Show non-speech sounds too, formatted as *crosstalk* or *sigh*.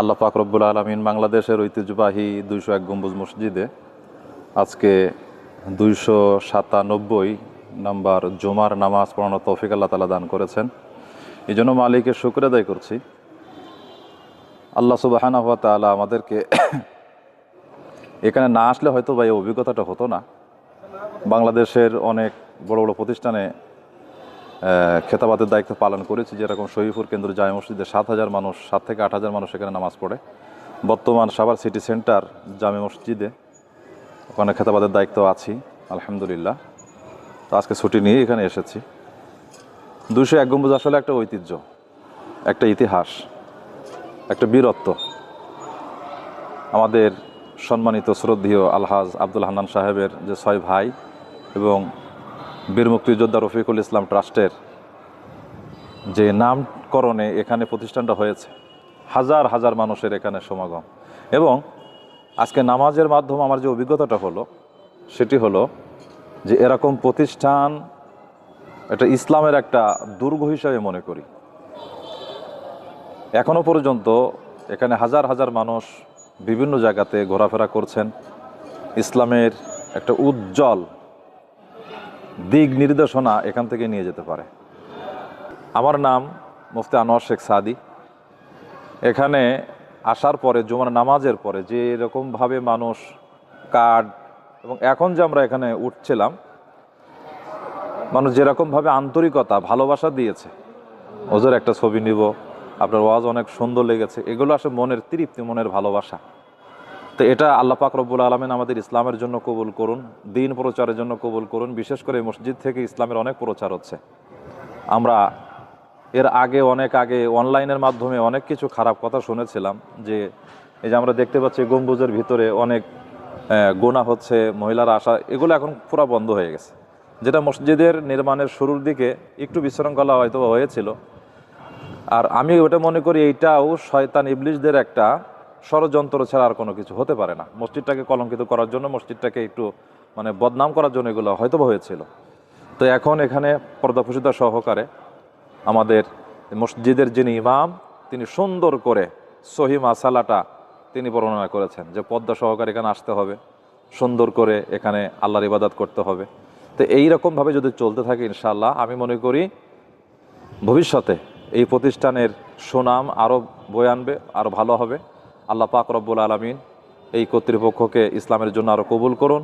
আল্লাহ পাক রব্বুল আলমিন বাংলাদেশের ঐতিহ্যবাহী দুইশো এক গম্বুজ মসজিদে আজকে দুইশো সাতানব্বই নাম্বার জুমার নামাজ পড়ানোর তৌফিক আল্লাহ তালা দান করেছেন। এই জন্য মালিকের শুক্র আদায় করছি। আল্লাহ সুবাহানা হওয়া তালা আমাদেরকে *coughs* এখানে না আসলে হয়তো বা এই অভিজ্ঞতাটা হতো না। বাংলাদেশের অনেক বড় বড় প্রতিষ্ঠানে খেতাবাদের দায়িত্ব পালন করেছি, যেরকম শহীদপুর কেন্দ্র জামে মসজিদে সাত হাজার মানুষ, সাত থেকে আট হাজার মানুষ এখানে নামাজ পড়ে। বর্তমান সাভার সিটি সেন্টার জামে মসজিদে ওখানে খেতাবাদের দায়িত্ব আছি, আলহামদুলিল্লাহ। তো আজকে ছুটি নিয়ে এখানে এসেছি। দুশো এক গম্বুজ আসলে একটা ঐতিহ্য, একটা ইতিহাস, একটা বীরত্ব। আমাদের সম্মানিত শ্রদ্ধেয় আলহাজ আব্দুল হান্নান সাহেবের যে ছয় ভাই এবং বীর মুক্তিযোদ্ধা রফিকুল ইসলাম ট্রাস্টের যে নামকরণে এখানে প্রতিষ্ঠানটা হয়েছে, হাজার হাজার মানুষের এখানে সমাগম। এবং আজকে নামাজের মাধ্যমে আমার যে অভিজ্ঞতাটা হলো, সেটি হলো যে এরকম প্রতিষ্ঠান এটা ইসলামের একটা দুর্গ হিসাবে মনে করি। এখনও পর্যন্ত এখানে হাজার হাজার মানুষ বিভিন্ন জায়গাতে ঘোরাফেরা করছেন। ইসলামের একটা উজ্জ্বল দিক নির্দেশনা এখান থেকে নিয়ে যেতে পারে। আমার নাম মুফতি আনোয়ার শেখ সাদি। এখানে আসার পরে, জুমার নামাজের পরে যে এরকমভাবে মানুষ কার্ড এবং এখন যে আমরা এখানে উঠছিলাম, মানুষ যেরকমভাবে আন্তরিকতা, ভালোবাসা দিয়েছে, ওজোর একটা ছবি নিব, আপনার ওয়াজ অনেক সুন্দর লেগেছে, এগুলো আসলে মনের তৃপ্তি, মনের ভালোবাসা। তো এটা আল্লাহ পাক রব্বুল আলমিন আমাদের ইসলামের জন্য কবুল করুন, দিন প্রচারের জন্য কবুল করুন। বিশেষ করে মসজিদ থেকে ইসলামের অনেক প্রচার হচ্ছে। আমরা এর আগে, অনেক আগে অনলাইনের মাধ্যমে অনেক কিছু খারাপ কথা শুনেছিলাম যে, এই যে আমরা দেখতে পাচ্ছি গম্বুজের ভিতরে অনেক গোনা হচ্ছে, মহিলারা আসা, এগুলো এখন পুরো বন্ধ হয়ে গেছে। যেটা মসজিদের নির্মাণের শুরুর দিকে একটু বিশৃঙ্খলা হয়তো হয়েছিল। আর আমি ওটা মনে করি, এইটাও শয়তান ইবলিশদের একটা ষড়যন্ত্র ছাড়া আর কোনো কিছু হতে পারে না। মসজিদটাকে কলঙ্কিত করার জন্য, মসজিদটাকে একটু মানে বদনাম করার জন্য এগুলো হয়তো হয়েছিল। তো এখন এখানে পর্দাফুসিতা সহকারে আমাদের মসজিদের যিনি ইমাম, তিনি সুন্দর করে সহি মাসালাটা তিনি বর্ণনা করেছেন যে পদ্মা সহকারে এখানে আসতে হবে, সুন্দর করে এখানে আল্লাহর ইবাদত করতে হবে। তো এইরকমভাবে যদি চলতে থাকে ইনশাআল্লাহ, আমি মনে করি ভবিষ্যতে এই প্রতিষ্ঠানের সুনাম আরও বয়ে আনবে, আরও ভালো হবে। আল্লাহ পাক রব্বুল আলমিন এই কর্তৃপক্ষকে ইসলামের জন্য আরও কবুল করুন।